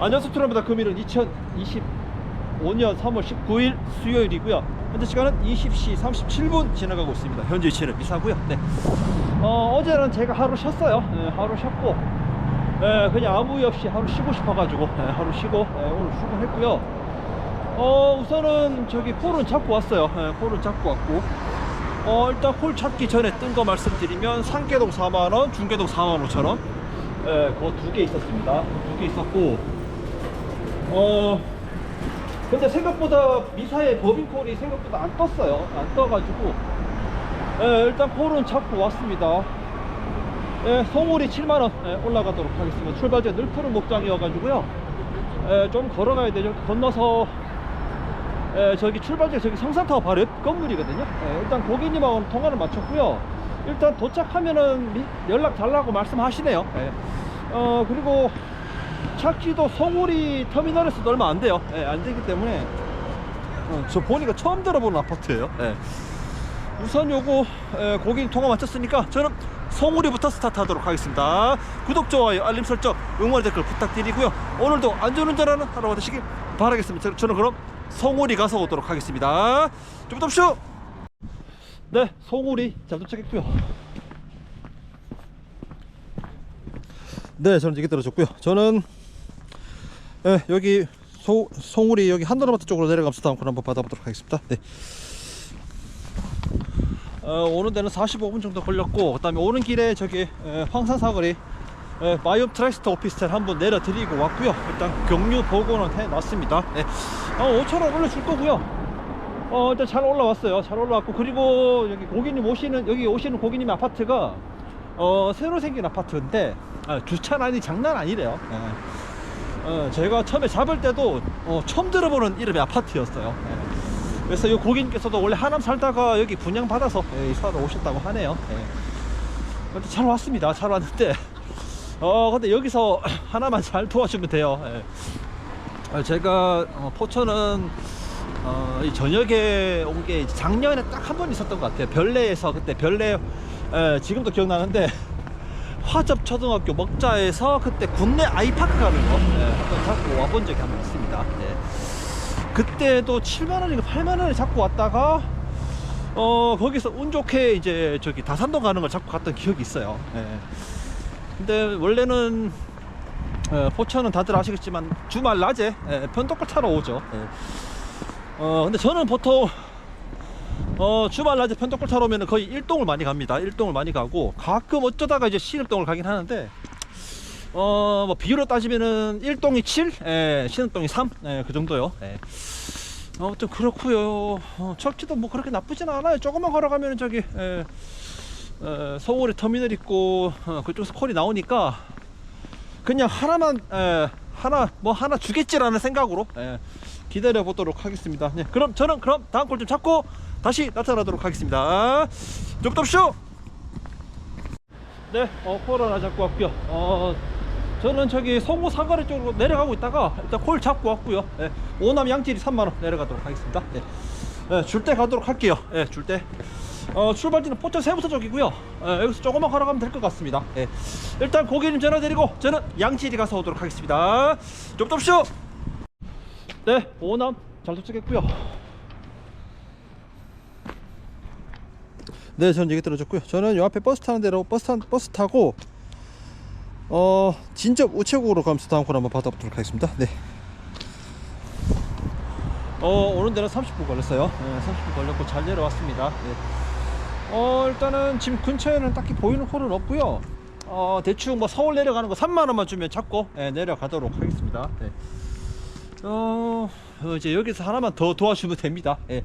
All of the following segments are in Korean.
안녕하세요 트럼프다 금일은 2025년 3월 19일 수요일이고요. 현재 시간은 20시 37분 지나가고 있습니다. 현재 위치는 미사고요. 네. 어, 어제는 제가 하루 쉬었어요. 네, 하루 쉬었고 네, 그냥 아무 이유 없이 하루 쉬고 싶어 가지고 네, 하루 쉬고 네, 오늘 출근했고요. 어, 우선은 저기 콜은 잡고 왔어요. 네, 콜은 잡고 왔고. 어, 일단 콜 찾기 전에 뜬 거 말씀드리면 상계동 4만원 중계동 4만 5천원. 예, 그거 두 개 있었습니다. 두 개 있었고, 어, 근데 생각보다 미사의 법인콜이 생각보다 안 떴어요. 안 떠가지고, 예, 일단 콜은 잡고 왔습니다. 예, 송울이 7만원 예, 올라가도록 하겠습니다. 출발지가 늘푸른 목장이어가지고요. 예, 좀 걸어가야 되죠. 건너서, 예, 저기 출발지가 저기 성산타워 바로 옆 건물이거든요. 예, 일단 고객님하고는 통화를 마쳤고요. 일단 도착하면은 미- 연락 달라고 말씀하시네요. 예. 어 그리고 찾기도 송우리 터미널에서도 얼마 안 돼요. 예, 안 되기 때문에 어, 저 보니까 처음 들어보는 아파트예요. 예. 우선 요거 예, 고객님 통화 마쳤으니까 저는 송우리부터 스타트하도록 하겠습니다. 구독, 좋아요, 알림 설정, 응원 댓글 부탁드리고요. 오늘도 안전운전하는 하루가 되시길 바라겠습니다. 저- 저는 그럼 송우리 가서 오도록 하겠습니다. 좀 덥쇼! 네, 송우리 잘 도착했고요. 네, 저는 얘기 들어줬고요. 저는 예, 여기 소, 송우리 여기 한도로마트 쪽으로 내려가면서 다음 걸 한번 받아보도록 하겠습니다. 네. 어, 오는 데는 45분 정도 걸렸고 그다음에 오는 길에 저기 에, 황산 사거리 에, 마이엄 트라이스트 오피스텔 한번 내려드리고 왔고요. 일단 경유 보고는 해놨습니다. 네. 어, 5천 원 올려줄 거고요. 어, 일단 잘 올라왔어요. 잘 올라왔고 그리고 여기 고객님 오시는 여기 오시는 고객님 아파트가 어, 새로 생긴 아파트인데 아, 주차난이 장난 아니래요. 예. 어, 제가 처음에 잡을 때도 어, 처음 들어보는 이름의 아파트였어요. 예. 그래서 이 고객님께서도 원래 하남 살다가 여기 분양 받아서 예, 이사를 오셨다고 하네요. 예. 잘 왔습니다. 잘 왔는데 어 근데 여기서 하나만 잘 도와주면 돼요. 예. 어, 제가 어, 포천은 어, 이 저녁에 온 게 작년에 딱 한 번 있었던 것 같아요. 별내에서 그때 별내 에, 지금도 기억나는데 화접 초등학교 먹자에서 그때 국내 아이파크 가는 거 예, 한번 잡고 와본 적이 한 번 있습니다. 예. 그때도 7만 원인가 8만 원에 잡고 왔다가 어 거기서 운 좋게 이제 저기 다산동 가는 걸 잡고 갔던 기억이 있어요. 예. 근데 원래는 어, 포천은 다들 아시겠지만 주말 낮에 예, 편도걸 타러 오죠. 예. 어 근데 저는 보통 어 주말 낮에 타러 오면 거의 일동을 많이 갑니다. 일동을 많이 가고 가끔 어쩌다가 이제 신읍동을 가긴 하는데 어 뭐 비율로 따지면은 일동이 7, 예, 신읍동이 3, 예, 그 정도요. 예. 아무튼 그렇고요. 어, 적지도 뭐 그렇게 나쁘진 않아요. 조금만 걸어가면은 저기 예, 어, 서울에 터미널 있고 어, 그쪽에서 콜이 나오니까 그냥 하나만 에, 하나 뭐 하나 주겠지라는 생각으로 에, 기다려 보도록 하겠습니다. 네, 그럼 저는 그럼 다음 걸좀 잡고 다시 나타나도록 하겠습니다. 좀더쇼 네, 어, 콜 하나 잡고 왔고요. 어, 저는 저기 송호 사거리 쪽으로 내려가고 있다가 일단 콜 잡고 왔고요. 예, 오남 양질이 3만 원 내려가도록 하겠습니다. 예, 예, 줄 때 가도록 할게요. 예, 줄 때. 어, 출발지는 포천 세부터 쪽이고요. 예, 여기서 조금만 걸어가면 될 것 같습니다. 예, 일단 고객님 전화 드리고 저는 양질이 가서 오도록 하겠습니다. 좀 덥쇼. 네, 오남 잘 도착했고요. 네, 저는 얘기 들어줬고요. 저는 요 앞에 버스 타는 데로 버스 탄 버스 타고 어 진접 우체국으로 가면서 다음 걸 한번 받아보도록 하겠습니다. 네. 어 오는 데는 30분 걸렸어요. 네, 30분 걸렸고 잘 내려왔습니다. 네. 어 일단은 지금 근처에는 딱히 보이는 홀은 없고요. 어 대충 뭐 서울 내려가는 거 3만 원만 주면 잡고 예, 내려가도록 하겠습니다. 네. 어 어, 이제 여기서 하나만 더 도와주면 됩니다. 예.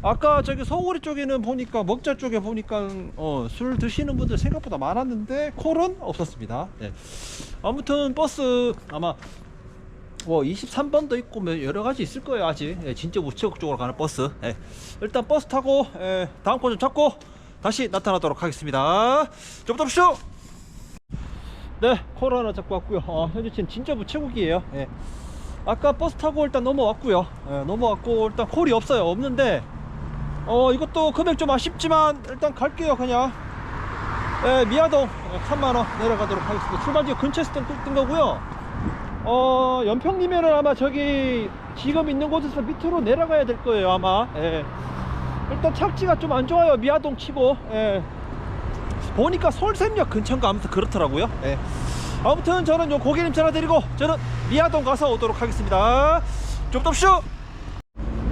아까 저기 서울이 쪽에는 보니까 먹자 쪽에 보니까 어, 술 드시는 분들 생각보다 많았는데 콜은 없었습니다. 예. 아무튼 버스 아마 뭐 23번도 있고 뭐 여러 가지 있을 거예요 아직 예, 진짜 우체국 쪽으로 가는 버스 예. 일단 버스 타고 예, 다음 거좀 잡고 다시 나타나도록 하겠습니다 좀 더쇼 네 코로나 잡고 왔고요 어, 현재 지금 진짜 우체국이에요 예. 아까 버스 타고 일단 넘어왔고요 예, 넘어왔고 일단 콜이 없어요 없는데 어 이것도 금액 좀 아쉽지만 일단 갈게요 그냥 예, 미아동 예, 3만원 내려가도록 하겠습니다 출발지 근처에서 뜬, 뜬 거고요 어, 연평리면은 아마 저기 지금 있는 곳에서 밑으로 내려가야 될 거예요, 아마. 예. 일단 착지가 좀 안 좋아요, 미아동 치고. 예. 보니까 서울샘역 근처인가 하면서 그렇더라고요. 예. 아무튼 저는 요 고객님 전화 드리고 저는 미아동 가서 오도록 하겠습니다. 쪽덥쇼!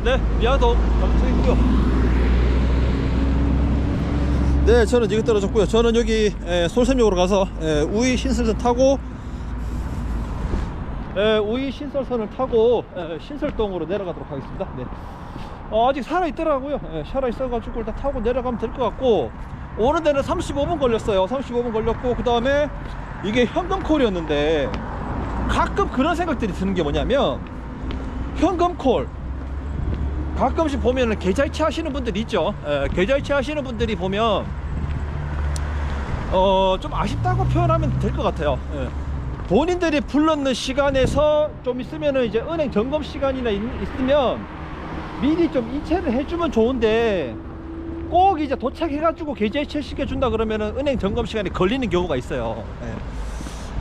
네, 미아동 도착했고요. 네, 저는 여기 떨어졌고요. 저는 여기 에, 솔샘역으로 가서 에, 우이 신설선 타고 에, 우이 신설선을 타고 에, 신설동으로 내려가도록 하겠습니다. 네. 어, 아직 살아 있더라고요. 예, 살아 있어가지고 일단 타고 내려가면 될 것 같고 오는 데는 35분 걸렸어요. 35분 걸렸고 그 다음에 이게 현금콜이었는데 가끔 그런 생각들이 드는 게 뭐냐면 현금콜 가끔씩 보면은 계좌이체 하시는 분들이 있죠. 예, 계좌이체 하시는 분들이 보면 어 좀 아쉽다고 표현하면 될 것 같아요. 예. 본인들이 불렀는 시간에서 좀 있으면은 이제 은행 점검 시간이나 있, 있으면 미리 좀 이체를 해주면 좋은데 꼭 이제 도착해가지고 계좌 이체 시켜 준다 그러면은 은행 점검 시간이 걸리는 경우가 있어요. 예.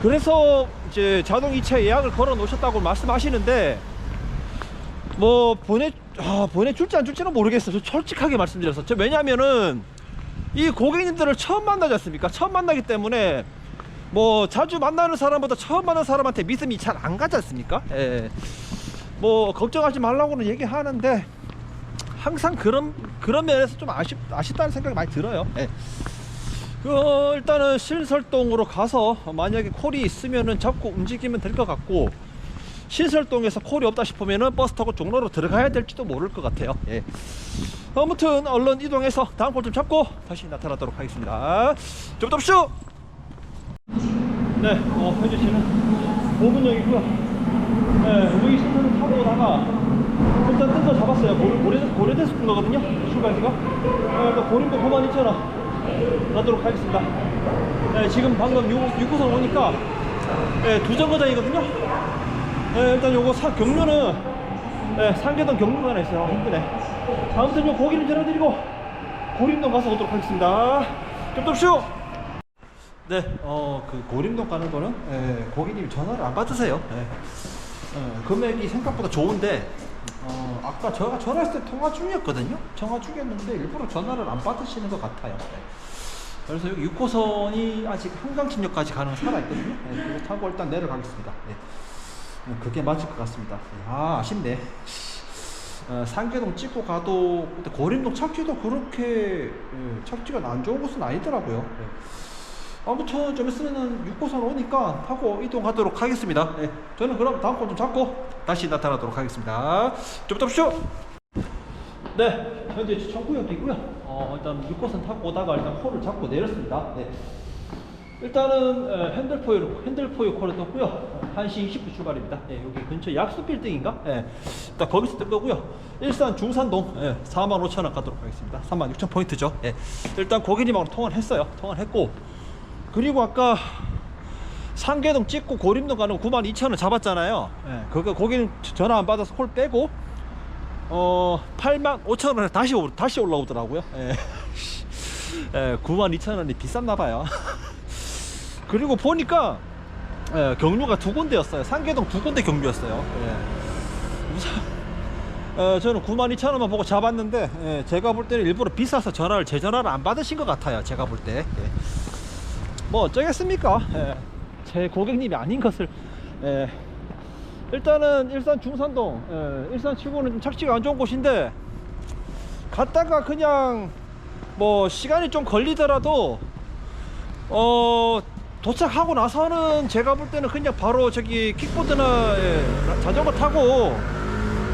그래서 이제 자동 이체 예약을 걸어 놓으셨다고 말씀하시는데 뭐 보내 아, 보내줄지 안 줄지는 모르겠어요. 저 솔직하게 말씀드려서 저 왜냐면은 이 고객님들을 처음 만나지 않습니까? 처음 만나기 때문에 뭐 자주 만나는 사람보다 처음 만나는 사람한테 믿음이 잘 안 가지 않습니까? 예. 뭐 걱정하지 말라고는 얘기하는데 항상 그런 그런 면에서 좀 아쉽 아쉽다는 생각이 많이 들어요. 예. 그 일단은 신설동으로 가서 만약에 콜이 있으면은 잡고 움직이면 될 것 같고 신설동에서 콜이 없다 싶으면은 버스 타고 종로로 들어가야 될지도 모를 것 같아요. 예. 아무튼 얼른 이동해서 다음 콜 좀 잡고 다시 나타나도록 하겠습니다. 좀 덥쇼. 네, 어, 현재 씨는 5분역이고요. 네, 우리 신선을 타고 오다가 일단 뜬거 잡았어요. 고래, 고래대수 뜬 거거든요. 출발지가. 네, 고림도 9만 2천 원 가도록 하겠습니다. 네, 지금 방금 6, 6호선 오니까 네, 두 정거장이거든요. 네, 일단 요거 사, 경로는 네, 상계동 경로가 하나 있어요. 힘드네. 아무튼 요 고기를 전해드리고 고림동 가서 오도록 하겠습니다. 좀 덥쇼! 네, 어, 그 고림동 가는 거는 예, 고객님이 전화를 안 받으세요. 예. 어, 금액이 생각보다 좋은데 어, 아까 제가 전화했을 때 통화 중이었거든요. 통화 중이었는데 일부러 전화를 안 받으시는 것 같아요. 예. 그래서 여기 6호선이 아직 한강침역까지 가는 살아 있거든요. 예, 타고 일단 내려가겠습니다. 예. 어, 그게 맞을 것 같습니다. 예, 아, 아쉽네. 어, 상계동 찍고 가도 고림동 찾기도 그렇게 예, 찾기가 안 좋은 곳은 아니더라고요. 예. 아무튼 좀 있으면은 6호선 오니까 타고 이동하도록 하겠습니다. 예, 저는 그럼 다음 건좀 잡고 다시 나타나도록 하겠습니다. 좀 잡쇼. 네, 현재 청구역이고요. 어, 일단 6호선 타고 오다가 일단 콜을 잡고 내렸습니다. 네. 일단은 에, 핸들포유 핸들포유 콜을 떴고요. 1시 20분 출발입니다. 예, 여기 근처 약수 빌딩인가? 예, 일단 거기서 뜬 거고요. 일산 중산동 예, 4만 5천 원 가도록 하겠습니다. 3만 6천 포인트죠. 예, 일단 고객님하고 통화를 했어요. 통화를 했고 그리고 아까 상계동 찍고 고림동 가는 9만 2천 원 잡았잖아요. 예, 그거 고객님 전화 안 받아서 콜 빼고 어 8만 5천 원에 다시 오, 다시 올라오더라고요. 예. 예, 9만 2천 원이 비쌌나 봐요. 그리고 보니까 예, 경로가 두 군데였어요. 상계동 두 군데 경로였어요. 예. 우선 어, 저는 9만 2천 원만 보고 잡았는데 예, 제가 볼 때는 일부러 비싸서 전화를 제 전화를 안 받으신 것 같아요. 제가 볼 때. 예. 뭐 어쩌겠습니까? 예. 제 고객님이 아닌 것을 예. 일단은 일산 중산동 예. 일산 치고는 좀 착지가 안 좋은 곳인데 갔다가 그냥 뭐 시간이 좀 걸리더라도 어 도착하고 나서는 제가 볼 때는 그냥 바로 저기 킥보드나 예, 라- 자전거 타고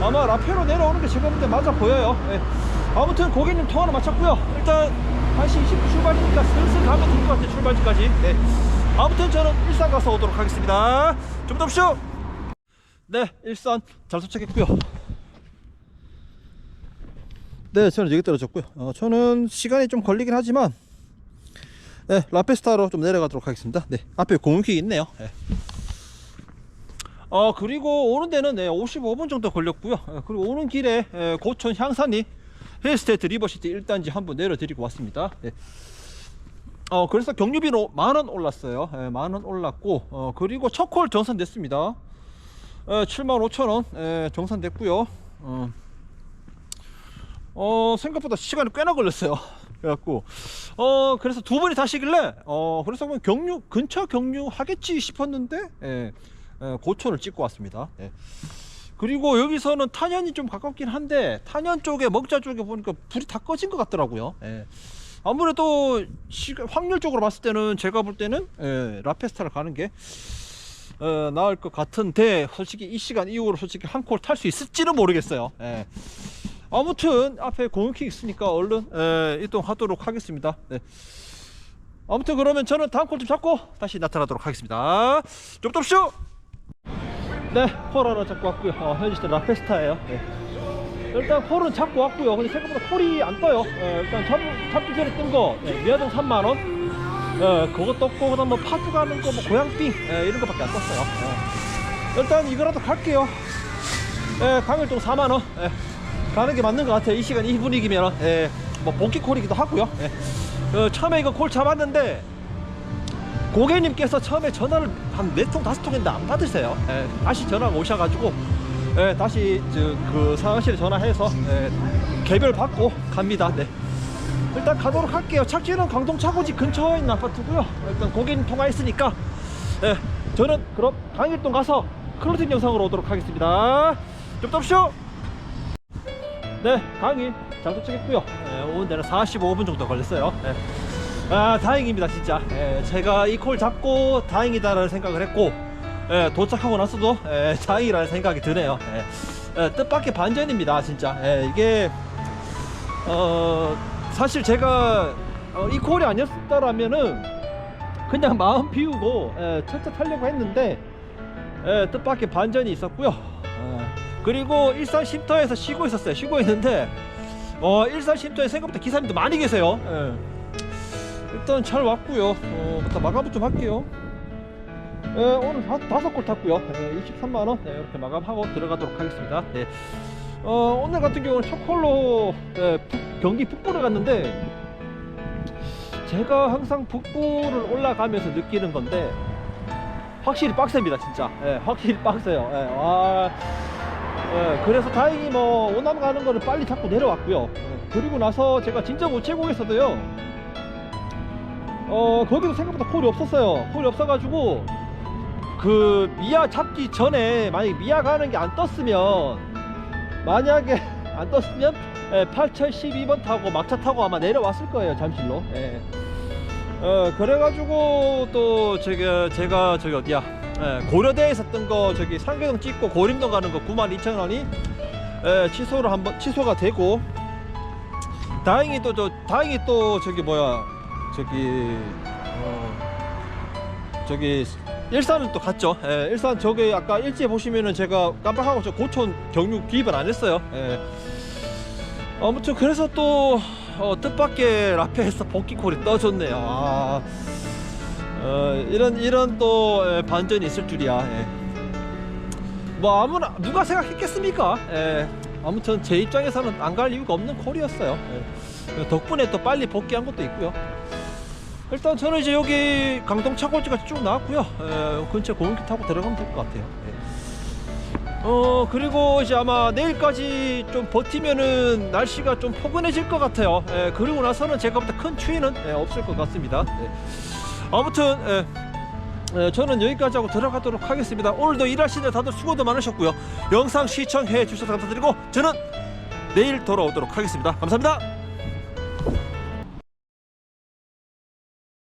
아마 라페로 내려오는 게 제가 볼때 맞아 보여요. 예. 아무튼 고객님 통화는 마쳤고요. 일단 1시 20분 출발이니까 슬슬 가면 될 것 같아요. 출발지까지. 네. 아무튼 저는 일산 가서 오도록 하겠습니다. 좀더 쇼. 네, 일산 잘 도착했고요. 네, 저는 여기 떨어졌고요. 어, 저는 시간이 좀 걸리긴 하지만 네, 라페스타로 좀 내려가도록 하겠습니다. 네, 앞에 공유기 있네요. 네. 어, 그리고 오는 데는 네, 55분 정도 걸렸고요. 어, 그리고 오는 길에 에, 고촌 향산리 힐스테이트 리버시티 1단지 한 번 내려드리고 왔습니다. 네. 어, 그래서 경유비로 만 원 올랐어요. 예, 만원 올랐고, 어, 그리고 첫콜 전선됐습니다. 어, 75,000원 에, 정산됐고요. 어, 어, 생각보다 시간이 꽤나 걸렸어요. 그래갖고 어 그래서 두 분이 타시길래 어 그래서 그냥 경유 근처 경유 하겠지 싶었는데 예, 예, 고촌을 찍고 왔습니다. 예. 그리고 여기서는 탄현이 좀 가깝긴 한데 탄현 쪽에 먹자 쪽에 보니까 불이 다 꺼진 것 같더라고요. 예. 아무래도 시간, 확률적으로 봤을 때는 제가 볼 때는 예, 라페스타를 가는 게 어, 나을 것 같은데 솔직히 이 시간 이후로 솔직히 한 콜 탈 수 있을지는 모르겠어요. 예. 아무튼 앞에 공유킥 있으니까 얼른 예, 이동하도록 하겠습니다. 네. 아무튼 그러면 저는 다음 콜좀 잡고 다시 나타나도록 하겠습니다. 좁덥쇼! 네, 콜 하나 잡고 왔고요. 어, 현지 시대 라페스타예요. 네. 일단 콜은 잡고 왔고요. 근데 생각보다 콜이 안 떠요. 어, 일단 잡, 잡기 전에 뜬 거, 네, 미아동 3만 원. 어, 그거 떴고 그다음 뭐 파주 가는 거, 뭐 고양빙 예, 이런 거밖에 안 떴어요. 어. 일단 이거라도 갈게요. 예, 강일동 4만 원. 예, 가는 게 맞는 것 같아요. 이 시간 이 분위기면 예, 뭐 복귀 콜이기도 하고요. 예. 어, 처음에 이거 콜 잡았는데 고객님께서 처음에 전화를 한 네 통 다섯 통 했는데 안 받으세요. 예, 다시 전화가 오셔가지고 예, 다시 저, 그 상황실에 전화해서 예, 개별 받고 갑니다. 네. 일단 가도록 할게요. 착지는 강동 차고지 근처에 있는 아파트고요. 일단 고객님 통화했으니까 예, 저는 그럼 강일동 가서 클로징 영상으로 오도록 하겠습니다. 좀 덥쇼. 네, 강의 잘 도착했고요. 예, 오는 데는 45분 정도 걸렸어요. 예. 아, 다행입니다, 진짜. 예, 제가 이 콜 잡고 다행이다라는 생각을 했고, 예, 도착하고 나서도 예, 다행이라는 생각이 드네요. 예, 예, 뜻밖의 반전입니다, 진짜. 예, 이게 어, 사실 제가 어, 이 콜이 아니었다라면은 그냥 마음 비우고 예, 첫째 타려고 했는데 예, 뜻밖의 반전이 있었고요. 예, 그리고 일산 쉼터에서 쉬고 있었어요. 쉬고 있는데 어, 일산 쉼터에 생각보다 기사님도 많이 계세요. 예. 일단 잘 왔고요. 어, 일단 마감을 좀 할게요. 예, 오늘 다, 다섯 골 탔고요. 예, 23만 원 네, 이렇게 마감하고 들어가도록 하겠습니다. 네. 어, 오늘 같은 경우는 첫 콜로 예, 북- 경기 북부를 갔는데 제가 항상 북부를 올라가면서 느끼는 건데 확실히 빡셉니다 진짜 예, 확실히 빡세요 예, 와, 예, 그래서 다행히 뭐 오남 가는 거를 빨리 잡고 내려왔고요. 예, 그리고 나서 제가 진짜 우체국에서도요. 어 거기도 생각보다 콜이 없었어요. 콜이 없어가지고 그 미아 잡기 전에 만약에 미아 가는 게 안 떴으면 만약에 안 떴으면 예, 8012번 타고 막차 타고 아마 내려왔을 거예요 잠실로. 예. 어 그래가지고 또 제가 제가 저기 어디야 예, 고려대에서 뜬거 저기 상계동 찍고 고림동 가는 거 92,000원이 예, 취소를 한번 취소가 되고 다행히 또 저 다행히 또 저기 뭐야 저기 어 저기 일산은 또 갔죠. 예, 일산 저기 아까 일지에 보시면은 제가 깜빡하고 저 고촌 경유 기입을 안 했어요. 예. 아무튼 그래서 또 어, 뜻밖의 라페에서 복귀콜이 떠졌네요. 아, 어, 이런 이런 또 예, 반전이 있을 줄이야. 예. 뭐 아무나 누가 생각했겠습니까? 예. 아무튼 제 입장에서는 안 갈 이유가 없는 콜이었어요. 예. 덕분에 또 빨리 복귀한 것도 있고요. 일단 저는 이제 여기 강동 차고지가 쭉 나왔고요. 에, 근처 공원길 타고 들어가면 될 것 같아요. 예. 어 그리고 이제 아마 내일까지 좀 버티면은 날씨가 좀 포근해질 것 같아요. 예, 그리고 나서는 제가 볼때 큰 추위는 예, 없을 것 같습니다. 예. 아무튼 예, 예, 저는 여기까지 하고 들어가도록 하겠습니다. 오늘도 일하시는 다들 수고도 많으셨고요. 영상 시청해 주셔서 감사드리고 저는 내일 돌아오도록 하겠습니다. 감사합니다.